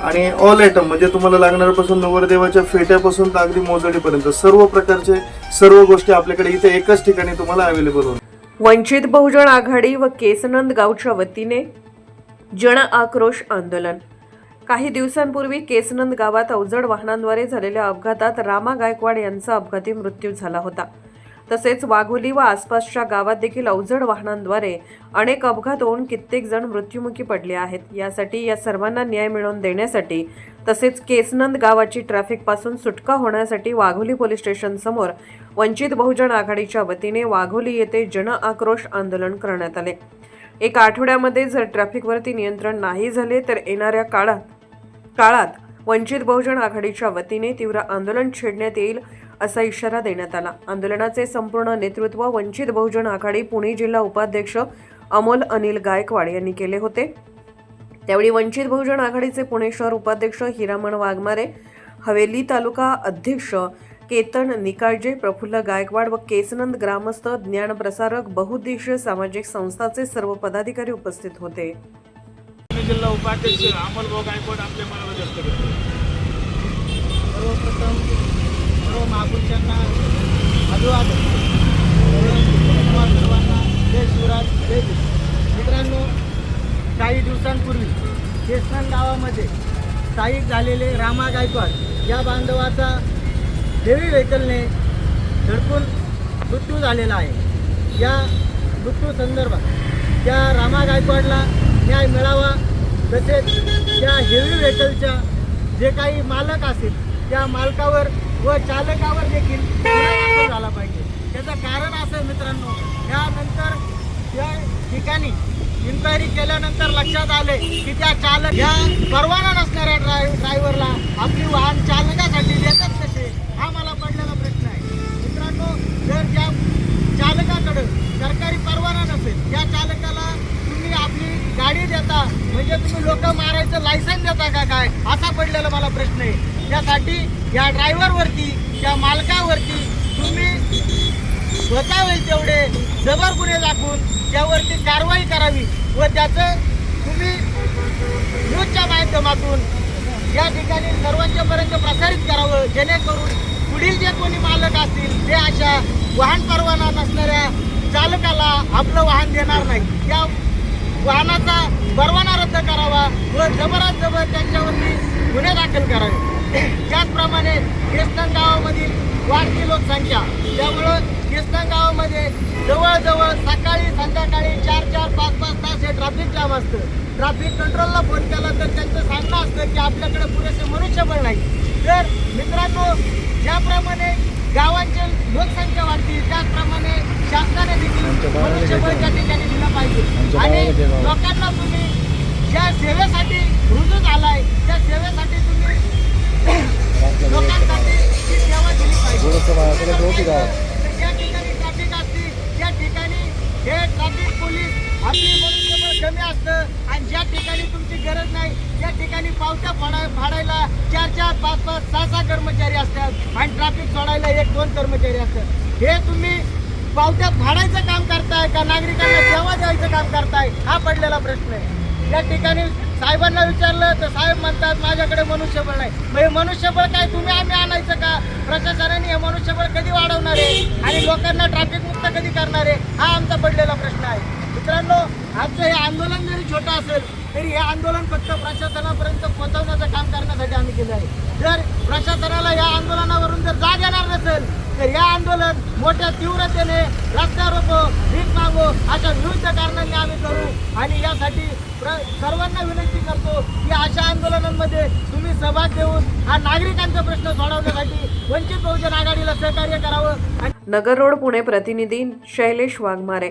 आणि all item म्हणजे तुम्हाला लागणाऱ्यापासून नवरदेवाच्या फेट्यापासून तर अगदी मोजडीपर्यंत सर्व प्रकारचे सर्व गोष्टी आपल्याकडे इथे एकाच ठिकाणी तुम्हाला अवेलेबल होणार. वंचित बहुजन आघाडी व केसनंद गावच्या वतीने जन आक्रोश आंदोलन. काही दिवसांपूर्वी केसनंद गावात अवजड वाहनांद्वारे झालेल्या अपघातात रामा गायकवाड यांचा अपघाती मृत्यू झाला होता. तसेच वाघोली व आसपासच्या गावात देखील अवजड वाहनांद्वारे अनेक अपघात होऊन कित्येक जण मृत्युमुखी पडले आहेत. यासाठी या सर्वांना न्याय मिळवून देण्यासाठी तसेच केसनंद गावाची ट्रॅफिकपासून सुटका होण्यासाठी वाघोली पोलीस स्टेशनसमोर वंचित बहुजन आघाडीच्या वतीने वाघोली येथे जन आक्रोश आंदोलन करण्यात आले. एक आठवड्यामध्ये जर ट्रॅफिकवरती नियंत्रण नाही झाले तर येणाऱ्या काळात काळात वंचित बहुजन आघाडीच्या वतीने तीव्र आंदोलन छेडण्यात येईल असा इशारा देण्यात आला. आंदोलनाचे संपूर्ण नेतृत्व वंचित बहुजन आघाडी पुणे जिल्हा उपाध्यक्ष अमोल अनिल गायकवाड यांनी केले होते. त्यावेळी वंचित बहुजन आघाडीचे पुणे शहर उपाध्यक्ष हिरामण वाघमारे हवेली तालुका अध्यक्ष केतन निकाळजे प्रफुल्ल गायकवाड व केसनंद ग्रामस्थ ज्ञानप्रसारक बहुउद्देशीय सामाजिक संस्थाचे सर्व पदाधिकारी उपस्थित होते. पुणे जिल्हा उपाध्यक्ष अमोल भाऊ गायकवाड आपल्या मनावर व्यक्त करतो सर्वप्रथम सर्व महापुरुषांना अभिवादन सर्वांना जय शिवराज जय मित्रांनो काही दिवसांपूर्वी केसनन गावामध्ये स्थायिक झालेले रामा गायकवाड या बांधवाचा हेवी व्हेकलने धडकून मृत्यू झालेला आहे. या मृत्यू संदर्भात त्या रामा गायकवाडला न्याय मिळावा तसेच त्या हेवी व्हेकलच्या जे काही मालक असतील त्या मालकावर व चालकावर देखील झाला पाहिजे. त्याचं कारण असं मित्रांनो यानंतर त्या ठिकाणी इन्क्वायरी केल्यानंतर लक्षात आले की त्या चालक या परवाना नसणाऱ्या ड्राय ड्रायव्हरला आपली वाहन चालकासाठी देतात कसे हा मला पडलेला प्रश्न आहे मित्रांनो जर ज्या चालकाकडं सरकारी परवाना नसेल त्या चालकाला तुम्ही आपली गाडी देता म्हणजे तुम्ही लोक मारायचं लायसन देता का काय? असा पडलेला मला प्रश्न आहे. त्यासाठी या ड्रायव्हरवरती त्या मालकावरती तुम्ही स्वतः होईल तेवढे जबर गुन्हे दाखवून त्यावरती कारवाई करावी व त्याचं तुम्ही न्यूजच्या माध्यमातून या ठिकाणी सर्वांच्यापर्यंत प्रसारित करावं. जेणेकरून पुढील जे कोणी मालक असतील ते अशा वाहन परवाना नसणाऱ्या चालकाला आपलं वाहन देणार नाही. या वाहनाचा परवाना रद्द करावा. व जबरात जबर त्यांच्यावरती गुन्हे दाखल करावे. त्याचप्रमाणे केसनन गावामधील वाढती लोकसंख्या. त्यामुळं ख्रिस्तन गावामध्ये जवळजवळ सकाळी संध्याकाळी चार चार पाच पाच तास हे ट्रॅफिक जाम असतं. ट्रॅफिक कंट्रोलला फोन केला तर त्यांचं सांगणं असतं की आपल्याकडे पुरेसे मनुष्यबळ नाही. तर मित्रांनो ज्याप्रमाणे गावांची लोकसंख्या वाढते त्याचप्रमाणे लोकांना तुम्ही ज्या सेवेसाठी रुजू झालाय त्या सेवेसाठी तुम्ही लोकांसाठी सेवा दिली पाहिजे. या ट्रॅफिक असते या ठिकाणी हे ट्रॅफिक पोलीस आपली मनुष्यबळ कमी असतं आणि ज्या ठिकाणी तुमची गरज नाही त्या ठिकाणी पावत्या फाडा फाडायला चार चार पाच पाच सहा सहा कर्मचारी असतात आणि ट्रॅफिक सोडायला एक दोन कर्मचारी असतात. हे तुम्ही पावत्या फाडायचं काम करताय का नागरिकांना सेवा द्यायचं काम करताय? हा पडलेला प्रश्न आहे. या ठिकाणी साहेबांना विचारलं तर साहेब म्हणतात माझ्याकडे मनुष्यबळ नाही. मग हे मनुष्यबळ काय? तुम्ही आम्ही आणायचं का? प्रशासनाने हे मनुष्यबळ कधी वाढवणार आहे? आणि लोकांना ट्रॅफिक मुक्त कधी करणार आहे? हा आमचा पडलेला प्रश्न आहे. मित्रांनो आजचं हे आंदोलन जरी छोटं असेल तरी हे आंदोलन फक्त प्रशासनापर्यंत पोहोचवण्याचं काम करण्यासाठी आम्ही केलं आहे. जर प्रशासनाला या आंदोलनावरून जर जाग येणार नसेल तर या आंदोलन मोठ्या तीव्रतेने रस्त्यावर रोको भीक मागो अशा विविध कारणांनी आम्ही करू. आणि यासाठी प्र सर्वांना विनंती करतो की अशा आंदोलनांमध्ये तुम्ही सहभाग घेऊन हा नागरिकांचा प्रश्न सोडवण्यासाठी वंचित बहुजन आघाडीला सहकार्य करावं. आणि नगर रोड पुणे प्रतिनिधी शैलेश वाघमारे.